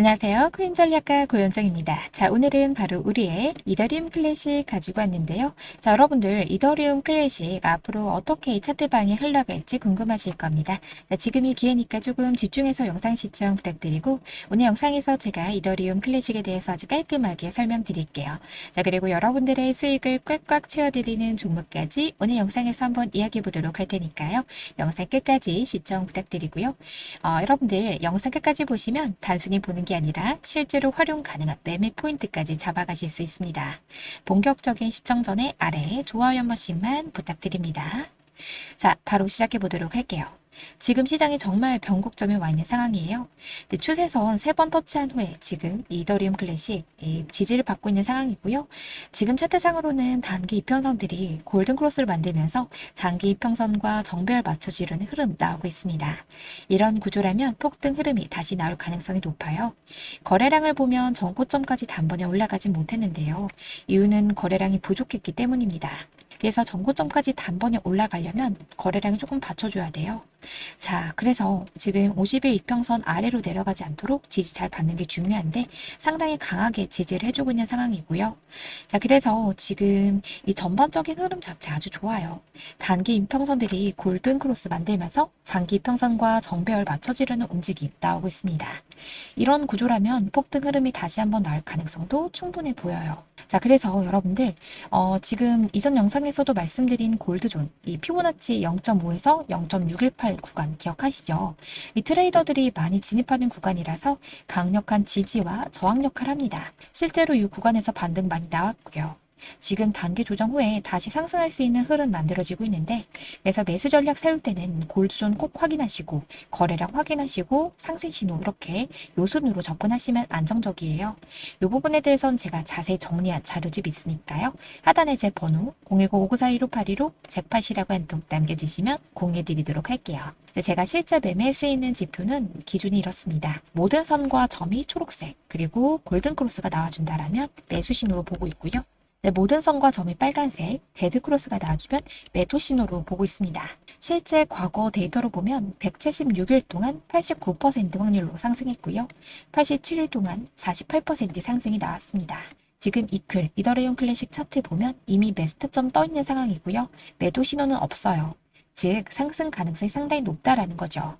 안녕하세요. 코인 전략가 고현정입니다. 자, 오늘은 바로 우리의 이더리움 클래식 가지고 왔는데요. 자, 여러분들 이더리움 클래식 앞으로 어떻게 이 차트방이 흘러갈지 궁금하실 겁니다. 자, 지금이 기회니까 조금 집중해서 영상 시청 부탁드리고 오늘 영상에서 제가 이더리움 클래식에 대해서 아주 깔끔하게 설명드릴게요. 자, 그리고 여러분들의 수익을 꽉꽉 채워드리는 종목까지 오늘 영상에서 한번 이야기해 보도록 할 테니까요. 영상 끝까지 시청 부탁드리고요. 어, 여러분들 영상 끝까지 보시면 단순히 보는 게 아니라 실제로 활용 가능한 매매 포인트까지 잡아가실 수 있습니다. 본격적인 시청 전에 아래 좋아요 한 번씩만 부탁드립니다. 자, 바로 시작해 보도록 할게요. 지금 시장이 정말 변곡점에 와 있는 상황이에요. 추세선 세 번 터치한 후에 지금 이더리움 클래식 이 지지를 받고 있는 상황이고요. 지금 차트상으로는 단기 이평선들이 골든 크로스를 만들면서 장기 이평선과 정배열 맞춰지려는 흐름 나오고 있습니다. 이런 구조라면 폭등 흐름이 다시 나올 가능성이 높아요. 거래량을 보면 전고점까지 단번에 올라가지 못했는데요. 이유는 거래량이 부족했기 때문입니다. 그래서 전고점까지 단번에 올라가려면 거래량이 조금 받쳐줘야 돼요. 자, 그래서 지금 50일 이평선 아래로 내려가지 않도록 지지 잘 받는 게 중요한데 상당히 강하게 지지를 해주고 있는 상황이고요. 자, 그래서 지금 이 전반적인 흐름 자체 아주 좋아요. 단기 이평선들이 골든 크로스 만들면서 장기 이평선과 정배열 맞춰지려는 움직임 나오고 있습니다. 이런 구조라면 폭등 흐름이 다시 한번 나올 가능성도 충분해 보여요. 자, 그래서 여러분들 어, 지금 이전 영상에서도 말씀드린 골드존 이 피보나치 0.5에서 0.618 구간 기억하시죠? 이 트레이더들이 많이 진입하는 구간이라서 강력한 지지와 저항 역할을 합니다. 실제로 이 구간에서 반등 많이 나왔고요. 지금 단기 조정 후에 다시 상승할 수 있는 흐름 만들어지고 있는데 그래서 매수 전략 세울 때는 골드존 꼭 확인하시고 거래량 확인하시고 상승 신호 이렇게 요순으로 접근하시면 안정적이에요. 이 부분에 대해서는 제가 자세히 정리한 자료집 있으니까요. 하단에 제 번호 010-5942-1582로 잭팟이라고 한 통 남겨주시면 공유해드리도록 할게요. 네, 제가 실제 매매에 쓰이는 지표는 기준이 이렇습니다. 모든 선과 점이 초록색 그리고 골든 크로스가 나와준다라면 매수 신호로 보고 있고요. 네, 모든 선과 점이 빨간색, 데드 크로스가 나와주면 매도 신호로 보고 있습니다. 실제 과거 데이터로 보면 176일 동안 89% 확률로 상승했고요. 87일 동안 48% 상승이 나왔습니다. 지금 이클, 이더레움 클래식 차트 보면 이미 매스타점 떠 있는 상황이고요. 매도 신호는 없어요. 즉, 상승 가능성이 상당히 높다라는 거죠.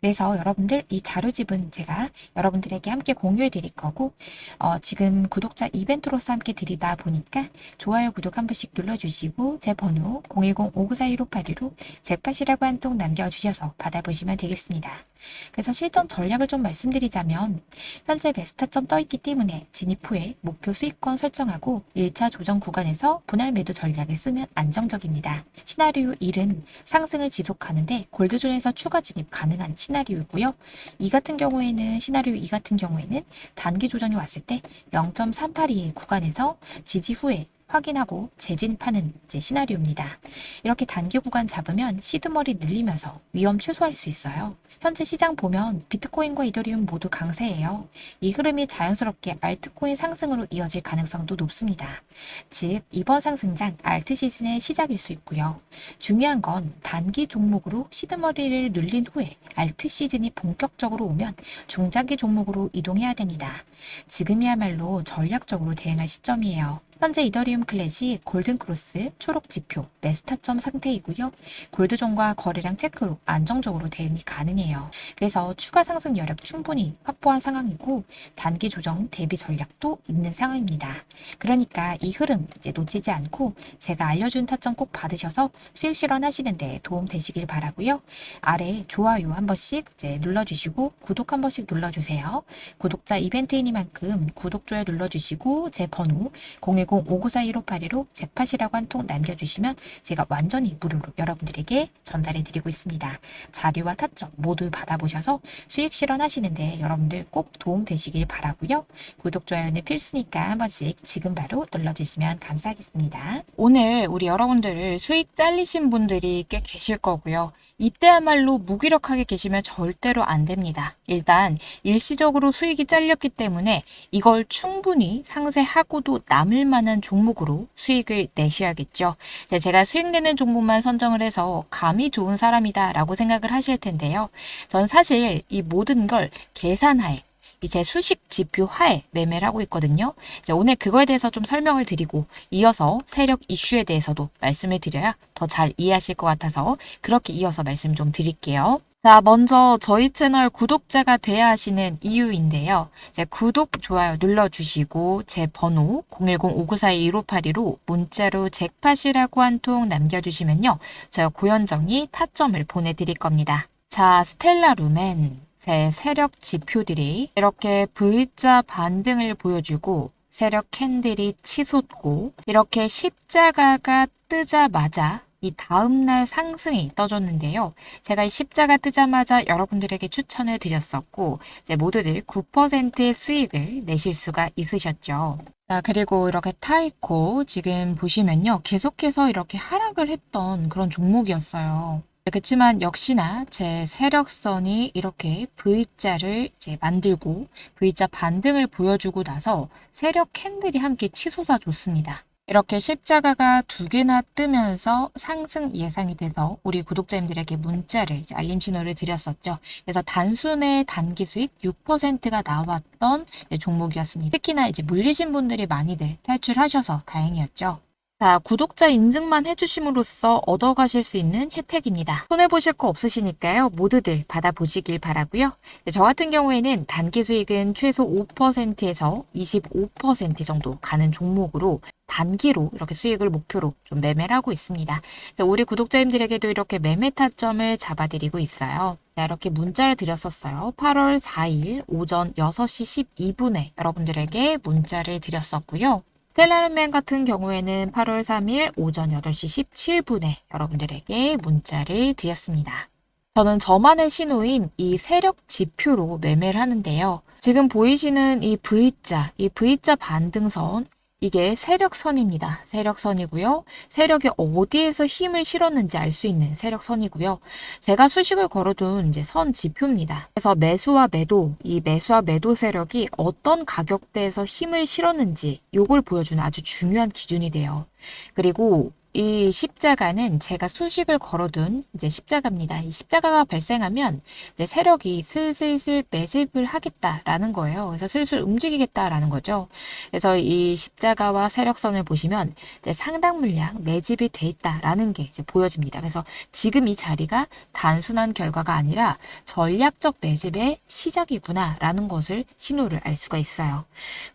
그래서 여러분들 이 자료집은 제가 여러분들에게 함께 공유해 드릴 거고 어, 지금 구독자 이벤트로서 함께 드리다 보니까 좋아요 구독 한 번씩 눌러주시고 제 번호 010-5942-1582로 잭팟이라고 한 통 남겨주셔서 받아보시면 되겠습니다. 그래서 실전 전략을 좀 말씀드리자면 현재 베스타점 떠있기 때문에 진입 후에 목표 수익권 설정하고 1차 조정 구간에서 분할 매도 전략을 쓰면 안정적입니다. 시나리오 1은 상승을 지속하는데 골드존에서 추가 진입 가능한 시나리오고요. 이 같은 경우에는 시나리오 2 같은 경우에는 단기 조정이 왔을 때 0.382 구간에서 지지 후에 확인하고 재진입하는 이제 시나리오입니다. 이렇게 단기 구간 잡으면 시드머리 늘리면서 위험 최소화할 수 있어요. 현재 시장 보면 비트코인과 이더리움 모두 강세예요. 이 흐름이 자연스럽게 알트코인 상승으로 이어질 가능성도 높습니다. 즉, 이번 상승장 알트 시즌의 시작일 수 있고요. 중요한 건 단기 종목으로 시드머리를 늘린 후에 알트 시즌이 본격적으로 오면 중장기 종목으로 이동해야 됩니다. 지금이야말로 전략적으로 대응할 시점이에요. 현재 이더리움 클래식 골든크로스 초록 지표 메스타점 상태이고요. 골드존과 거래량 체크로 안정적으로 대응이 가능해요. 그래서 추가 상승 여력 충분히 확보한 상황이고 단기 조정 대비 전략도 있는 상황입니다. 그러니까 이 흐름 이제 놓치지 않고 제가 알려준 타점 꼭 받으셔서 수익 실현하시는데 도움 되시길 바라고요. 아래 좋아요 한 번씩 이제 눌러주시고 구독 한 번씩 눌러주세요. 구독자 이벤트이니만큼 구독 좋아요 눌러주시고 제 번호 0 010-5942-1582로 잭팟이라고 한 통 남겨주시면 제가 완전히 무료로 여러분들에게 전달해 드리고 있습니다. 자료와 타점 모두 받아보셔서 수익 실현하시는데 여러분들 꼭 도움 되시길 바라고요. 구독, 좋아요는 필수니까 한 번씩 지금 바로 눌러주시면 감사하겠습니다. 오늘 우리 여러분들을 수익 잘리신 분들이 꽤 계실 거고요. 이때야말로 무기력하게 계시면 절대로 안 됩니다. 일단 일시적으로 수익이 잘렸기 때문에 이걸 충분히 상쇄하고도 남을 만한 종목으로 수익을 내셔야겠죠. 자, 제가 수익 내는 종목만 선정을 해서 감이 좋은 사람이다 라고 생각을 하실 텐데요. 전 사실 이 모든 걸 계산하에 이제 수식 지표 하에 매매를 하고 있거든요. 이제 오늘 그거에 대해서 좀 설명을 드리고 이어서 세력 이슈에 대해서도 말씀을 드려야 더 잘 이해하실 것 같아서 그렇게 이어서 말씀 좀 드릴게요. 자, 먼저 저희 채널 구독자가 돼야 하시는 이유인데요. 이제 구독, 좋아요 눌러주시고 제 번호 010-5942-1582로 문자로 잭팟이라고 한 통 남겨주시면요. 저 고현정이 타점을 보내드릴 겁니다. 자, 스텔라룸엔 제 세력 지표들이 이렇게 V자 반등을 보여주고 세력 캔들이 치솟고 이렇게 십자가가 뜨자마자 이 다음날 상승이 떠졌는데요. 제가 이 십자가 뜨자마자 여러분들에게 추천을 드렸었고, 이제 모두들 9%의 수익을 내실 수가 있으셨죠. 자, 그리고 이렇게 타이코 지금 보시면요. 계속해서 이렇게 하락을 했던 그런 종목이었어요. 그렇지만 역시나 제 세력선이 이렇게 V자를 이제 만들고 V자 반등을 보여주고 나서 세력 캔들이 함께 치솟아 줬습니다. 이렇게 십자가가 두 개나 뜨면서 상승 예상이 돼서 우리 구독자님들에게 문자를 알림 신호를 드렸었죠. 그래서 단숨에 단기 수익 6%가 나왔던 종목이었습니다. 특히나 이제 물리신 분들이 많이들 탈출하셔서 다행이었죠. 자, 구독자 인증만 해주심으로써 얻어가실 수 있는 혜택입니다. 손해보실 거 없으시니까요. 모두들 받아보시길 바라고요. 네, 저 같은 경우에는 단기 수익은 최소 5%에서 25% 정도 가는 종목으로 단기로 이렇게 수익을 목표로 좀 매매를 하고 있습니다. 우리 구독자님들에게도 이렇게 매매 타점을 잡아드리고 있어요. 네, 이렇게 문자를 드렸었어요. 8월 4일 오전 6시 12분에 여러분들에게 문자를 드렸었고요. 스텔라르맨 같은 경우에는 8월 3일 오전 8시 17분에 여러분들에게 문자를 드렸습니다. 저는 저만의 신호인 이 세력 지표로 매매를 하는데요. 지금 보이시는 이 V자, 이 V자 반등선, 이게 세력선입니다. 세력선이고요. 세력이 어디에서 힘을 실었는지 알 수 있는 세력선이고요. 제가 수식을 걸어둔 이제 선 지표입니다. 그래서 매수와 매도, 이 매수와 매도 세력이 어떤 가격대에서 힘을 실었는지 이걸 보여주는 아주 중요한 기준이 돼요. 그리고 이 십자가는 제가 수식을 걸어둔 이제 십자가입니다. 이 십자가가 발생하면 이제 세력이 슬슬슬 매집을 하겠다라는 거예요. 그래서 슬슬 움직이겠다라는 거죠. 그래서 이 십자가와 세력선을 보시면 상당 물량 매집이 돼 있다라는 게 이제 보여집니다. 그래서 지금 이 자리가 단순한 결과가 아니라 전략적 매집의 시작이구나라는 것을 신호를 알 수가 있어요.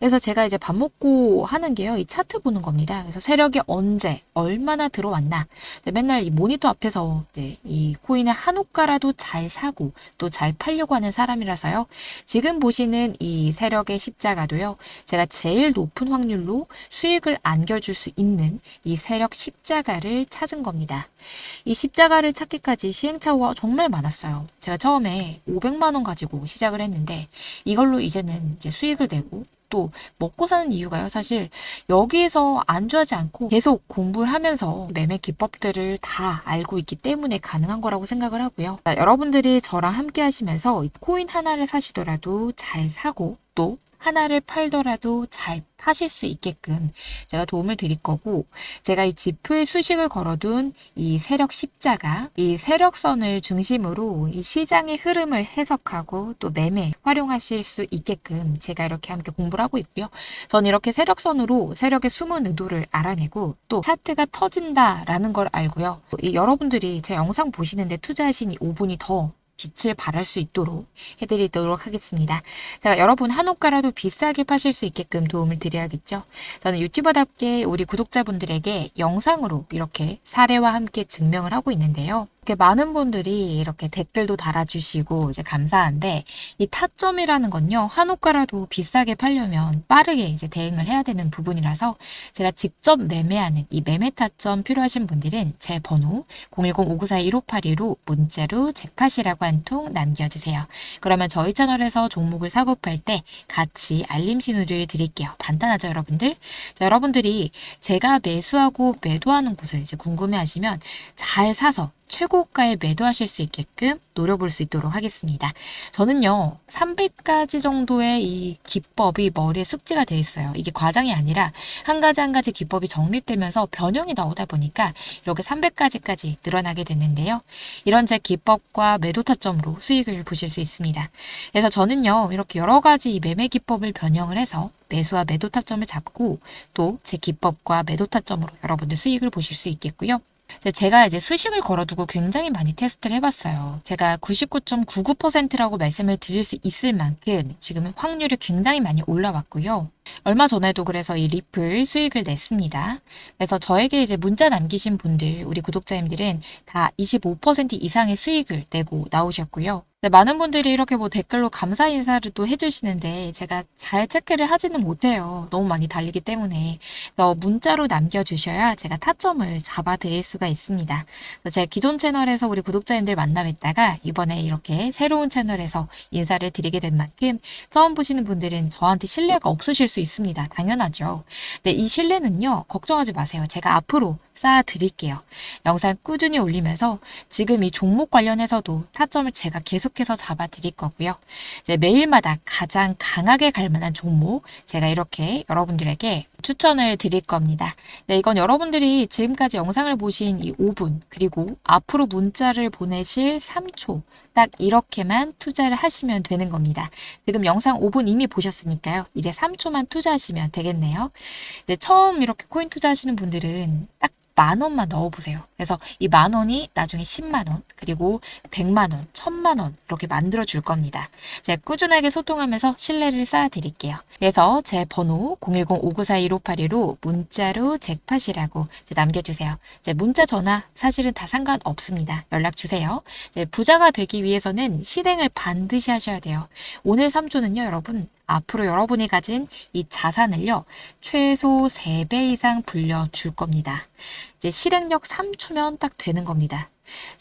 그래서 제가 이제 밥 먹고 하는 게요. 이 차트 보는 겁니다. 그래서 세력이 언제 얼마 얼마나 들어왔나. 맨날 이 모니터 앞에서 이 코인을 한 호가라도 잘 사고 또 잘 팔려고 하는 사람이라서요. 지금 보시는 이 세력의 십자가도요. 제가 제일 높은 확률로 수익을 안겨줄 수 있는 이 세력 십자가를 찾은 겁니다. 이 십자가를 찾기까지 시행착오가 정말 많았어요. 제가 처음에 500만 원 가지고 시작을 했는데 이걸로 이제는 이제 수익을 내고 또 먹고 사는 이유가요. 사실 여기에서 안주하지 않고 계속 공부를 하면서 매매 기법들을 다 알고 있기 때문에 가능한 거라고 생각을 하고요. 여러분들이 저랑 함께 하시면서 코인 하나를 사시더라도 잘 사고 또 하나를 팔더라도 잘 파실 수 있게끔 제가 도움을 드릴 거고 제가 이 지표에 수식을 걸어둔 이 세력 십자가 이 세력선을 중심으로 이 시장의 흐름을 해석하고 또 매매 활용하실 수 있게끔 제가 이렇게 함께 공부를 하고 있고요. 전 이렇게 세력선으로 세력의 숨은 의도를 알아내고 또 차트가 터진다라는 걸 알고요. 이 여러분들이 제 영상 보시는데 투자하신 이 5분이 더 빛을 발할 수 있도록 해드리도록 하겠습니다. 제가 여러분 한옥가라도 비싸게 파실 수 있게끔 도움을 드려야겠죠. 저는 유튜버답게 우리 구독자분들에게 영상으로 이렇게 사례와 함께 증명을 하고 있는데요. 이렇게 많은 분들이 이렇게 댓글도 달아주시고 이제 감사한데 이 타점이라는 건요 한옥가라도 비싸게 팔려면 빠르게 이제 대응을 해야 되는 부분이라서 제가 직접 매매하는 이 매매 타점 필요하신 분들은 제 번호 010-5942-1582로 문자로 잭팟이라고 한 통 남겨주세요. 그러면 저희 채널에서 종목을 사고 팔 때 같이 알림 신호를 드릴게요. 간단하죠 여러분들? 자, 여러분들이 제가 매수하고 매도하는 곳을 이제 궁금해 하시면 잘 사서 최고가에 매도하실 수 있게끔 노려볼 수 있도록 하겠습니다. 저는요, 300가지 정도의 이 기법이 머리에 숙지가 돼 있어요. 이게 과장이 아니라 한 가지 한 가지 기법이 정립되면서 변형이 나오다 보니까 이렇게 300가지까지 늘어나게 됐는데요. 이런 제 기법과 매도 타점으로 수익을 보실 수 있습니다. 그래서 저는요, 이렇게 여러 가지 이 매매 기법을 변형을 해서 매수와 매도 타점을 잡고 또 제 기법과 매도 타점으로 여러분들 수익을 보실 수 있겠고요. 제가 이제 수식을 걸어두고 굉장히 많이 테스트를 해봤어요. 제가 99.99%라고 말씀을 드릴 수 있을 만큼 지금 확률이 굉장히 많이 올라왔고요. 얼마 전에도 그래서 이 리플 수익을 냈습니다. 그래서 저에게 이제 문자 남기신 분들, 우리 구독자님들은 다 25% 이상의 수익을 내고 나오셨고요. 네, 많은 분들이 이렇게 뭐 댓글로 감사 인사를 또 해주시는데 제가 잘 체크를 하지는 못해요. 너무 많이 달리기 때문에. 그래서 문자로 남겨주셔야 제가 타점을 잡아드릴 수가 있습니다. 제가 기존 채널에서 우리 구독자님들 만나 뵀다가 이번에 이렇게 새로운 채널에서 인사를 드리게 된 만큼 처음 보시는 분들은 저한테 신뢰가 없으실 수 있습니다. 당연하죠. 근데 이 신뢰는요, 걱정하지 마세요. 제가 앞으로 쌓아 드릴게요. 영상 꾸준히 올리면서 지금 이 종목 관련해서도 타점을 제가 계속해서 잡아 드릴 거고요. 이제 매일마다 가장 강하게 갈 만한 종목 제가 이렇게 여러분들에게 추천을 드릴 겁니다. 네, 이건 여러분들이 지금까지 영상을 보신 이 5분 그리고 앞으로 문자를 보내실 3초 딱 이렇게만 투자를 하시면 되는 겁니다. 지금 영상 5분 이미 보셨으니까요. 이제 3초만 투자하시면 되겠네요. 이제 처음 이렇게 코인 투자하시는 분들은 딱만 원만 넣어보세요. 그래서 이 만 원이 나중에 10만 원, 그리고 100만 원, 1000만 원 이렇게 만들어 줄 겁니다. 제가 꾸준하게 소통하면서 신뢰를 쌓아 드릴게요. 그래서 제 번호 010-5942-1581로 문자로 잭팟이라고 남겨주세요. 제 문자 전화 사실은 다 상관없습니다. 연락 주세요. 부자가 되기 위해서는 실행을 반드시 하셔야 돼요. 오늘 3초는요, 여러분. 앞으로 여러분이 가진 이 자산을요, 최소 3배 이상 불려줄 겁니다. 이제 실행력 3초면 딱 되는 겁니다.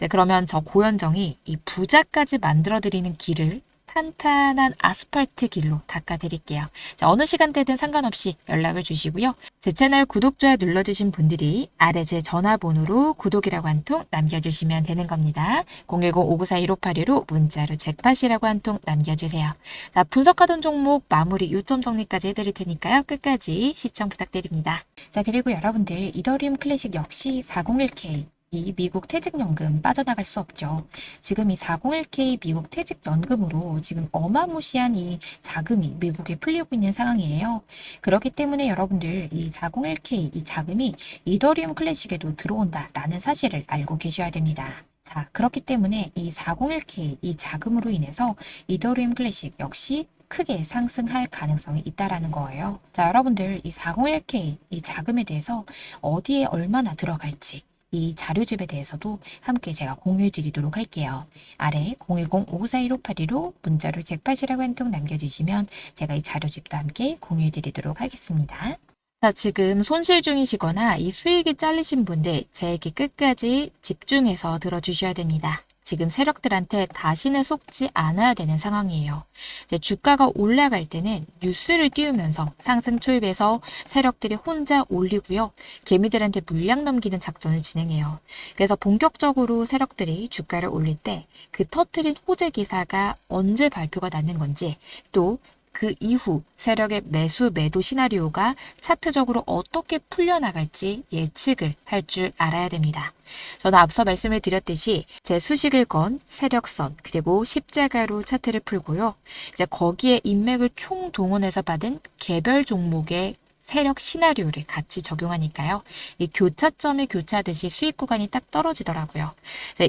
그러면 저 고현정이 이 부자까지 만들어드리는 길을 탄탄한 아스팔트 길로 닦아드릴게요. 자, 어느 시간대든 상관없이 연락을 주시고요. 제 채널 구독, 좋아요 눌러주신 분들이 아래 제 전화번호로 구독이라고 한 통 남겨주시면 되는 겁니다. 010-5942-1581로 문자로 잭팟이라고 한 통 남겨주세요. 자, 분석하던 종목 마무리 요점 정리까지 해드릴 테니까요. 끝까지 시청 부탁드립니다. 자, 그리고 여러분들 이더리움 클래식 역시 401k 이 미국 퇴직연금 빠져나갈 수 없죠. 지금 이 401k 미국 퇴직연금으로 지금 어마무시한 이 자금이 미국에 풀리고 있는 상황이에요. 그렇기 때문에 여러분들 이 401k 이 자금이 이더리움 클래식에도 들어온다라는 사실을 알고 계셔야 됩니다. 자, 그렇기 때문에 이 401k 이 자금으로 인해서 이더리움 클래식 역시 크게 상승할 가능성이 있다라는 거예요. 자, 여러분들 이 401k 이 자금에 대해서 어디에 얼마나 들어갈지 이 자료집에 대해서도 함께 제가 공유해 드리도록 할게요. 아래 010-541582로 문자를 잭팟이라고 한 통 남겨주시면 제가 이 자료집도 함께 공유해 드리도록 하겠습니다. 자, 지금 손실 중이시거나 이 수익이 잘리신 분들 제 얘기 끝까지 집중해서 들어주셔야 됩니다. 지금 세력들한테 다시는 속지 않아야 되는 상황이에요. 이제 주가가 올라갈 때는 뉴스를 띄우면서 상승 초입에서 세력들이 혼자 올리고요. 개미들한테 물량 넘기는 작전을 진행해요. 그래서 본격적으로 세력들이 주가를 올릴 때 그 터트린 호재 기사가 언제 발표가 나는 건지 또 그 이후 세력의 매수 매도 시나리오가 차트적으로 어떻게 풀려나갈지 예측을 할 줄 알아야 됩니다. 저는 앞서 말씀을 드렸듯이 제 수식을 건 세력선 그리고 십자가로 차트를 풀고요. 이제 거기에 인맥을 총동원해서 받은 개별 종목의 세력 시나리오를 같이 적용하니까요. 이 교차점이 교차하듯이 수익 구간이 딱 떨어지더라고요.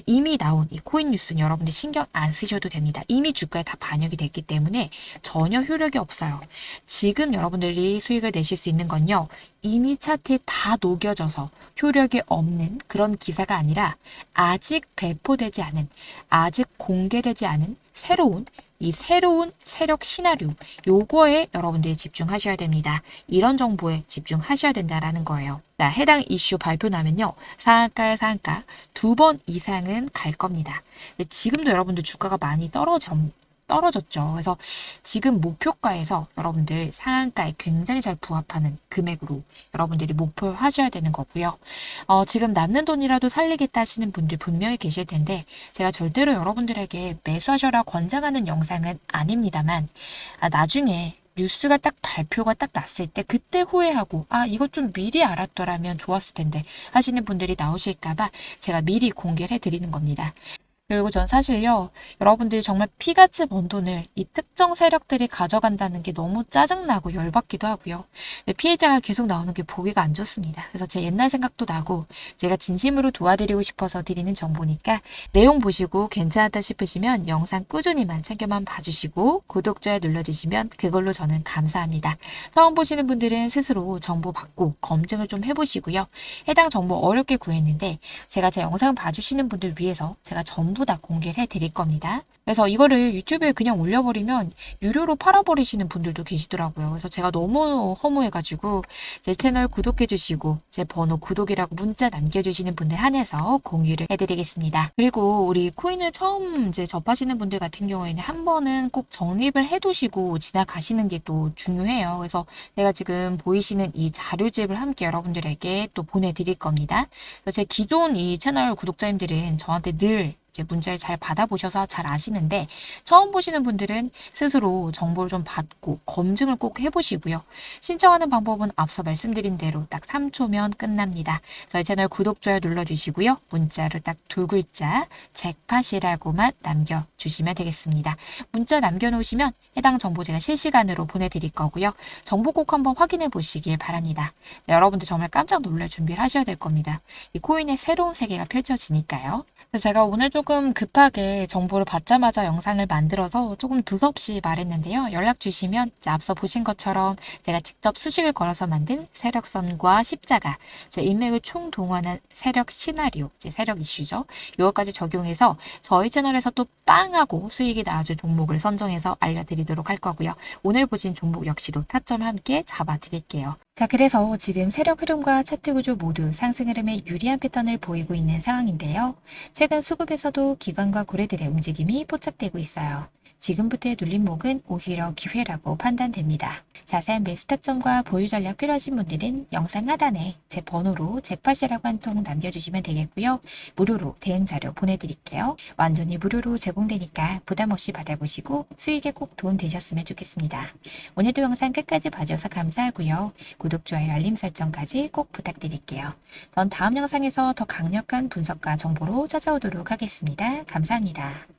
이미 나온 이 코인 뉴스는 여러분들 신경 안 쓰셔도 됩니다. 이미 주가에 다 반영이 됐기 때문에 전혀 효력이 없어요. 지금 여러분들이 수익을 내실 수 있는 건요. 이미 차트에 다 녹여져서 효력이 없는 그런 기사가 아니라 아직 배포되지 않은, 아직 공개되지 않은 새로운 이 새로운 세력 시나리오 요거에 여러분들이 집중하셔야 됩니다. 이런 정보에 집중하셔야 된다라는 거예요. 자, 해당 이슈 발표 나면요. 상한가에 상한가 두 번 이상은 갈 겁니다. 지금도 여러분들 주가가 많이 떨어져 떨어졌죠. 그래서 지금 목표가에서 여러분들 상한가에 굉장히 잘 부합하는 금액으로 여러분들이 목표를 하셔야 되는 거고요. 어, 지금 남는 돈이라도 살리겠다 하시는 분들 분명히 계실 텐데 제가 절대로 여러분들에게 매수하셔라 권장하는 영상은 아닙니다만 아, 나중에 뉴스가 딱 발표가 딱 났을 때 그때 후회하고 아 이것 좀 미리 알았더라면 좋았을 텐데 하시는 분들이 나오실까봐 제가 미리 공개를 해드리는 겁니다. 그리고 전 사실요, 여러분들이 정말 피같이 번 돈을 이 특정 세력들이 가져간다는 게 너무 짜증나고 열받기도 하고요. 피해자가 계속 나오는 게 보기가 안 좋습니다. 그래서 제 옛날 생각도 나고, 제가 진심으로 도와드리고 싶어서 드리는 정보니까, 내용 보시고 괜찮았다 싶으시면 영상 꾸준히만 챙겨만 봐주시고, 구독, 좋아요 눌러주시면 그걸로 저는 감사합니다. 처음 보시는 분들은 스스로 정보 받고 검증을 좀 해보시고요. 해당 정보 어렵게 구했는데, 제가 제 영상 봐주시는 분들 위해서 제가 전부 다 공개를 해드릴 겁니다. 그래서 이거를 유튜브에 그냥 올려버리면 유료로 팔아버리시는 분들도 계시더라고요. 그래서 제가 너무 허무해가지고 제 채널 구독해주시고 제 번호 구독이라고 문자 남겨주시는 분들 한해서 공유를 해드리겠습니다. 그리고 우리 코인을 처음 이제 접하시는 분들 같은 경우에는 한 번은 꼭 적립을 해두시고 지나가시는 게 또 중요해요. 그래서 제가 지금 보이시는 이 자료집을 함께 여러분들에게 또 보내드릴 겁니다. 제 기존 이 채널 구독자님들은 저한테 늘 이제 문자를 잘 받아보셔서 잘 아시는 데 처음 보시는 분들은 스스로 정보를 좀 받고 검증을 꼭 해보시고요. 신청하는 방법은 앞서 말씀드린 대로 딱 3초면 끝납니다. 저희 채널 구독, 좋아요 눌러주시고요. 문자로 딱 두 글자 잭팟이라고만 남겨주시면 되겠습니다. 문자 남겨놓으시면 해당 정보 제가 실시간으로 보내드릴 거고요. 정보 꼭 한번 확인해 보시길 바랍니다. 여러분들 정말 깜짝 놀랄 준비를 하셔야 될 겁니다. 이 코인의 새로운 세계가 펼쳐지니까요. 제가 오늘 조금 급하게 정보를 받자마자 영상을 만들어서 조금 두섭이 말했는데요. 연락 주시면 앞서 보신 것처럼 제가 직접 수식을 걸어서 만든 세력선과 십자가, 제 인맥을 총동원한 세력 시나리오, 제 세력 이슈죠. 이것까지 적용해서 저희 채널에서 또 빵하고 수익이 나와줄 종목을 선정해서 알려드리도록 할 거고요. 오늘 보신 종목 역시도 타점을 함께 잡아드릴게요. 자, 그래서 지금 세력 흐름과 차트 구조 모두 상승 흐름에 유리한 패턴을 보이고 있는 상황인데요. 최근 수급에서도 기관과 고래들의 움직임이 포착되고 있어요. 지금부터의 눌림목은 오히려 기회라고 판단됩니다. 자세한 매수 타점과 보유 전략 필요하신 분들은 영상 하단에 제 번호로 잭팟이라고 한 통 남겨주시면 되겠고요. 무료로 대응 자료 보내드릴게요. 완전히 무료로 제공되니까 부담 없이 받아보시고 수익에 꼭 도움 되셨으면 좋겠습니다. 오늘도 영상 끝까지 봐주셔서 감사하고요. 구독, 좋아요, 알림 설정까지 꼭 부탁드릴게요. 전 다음 영상에서 더 강력한 분석과 정보로 찾아오도록 하겠습니다. 감사합니다.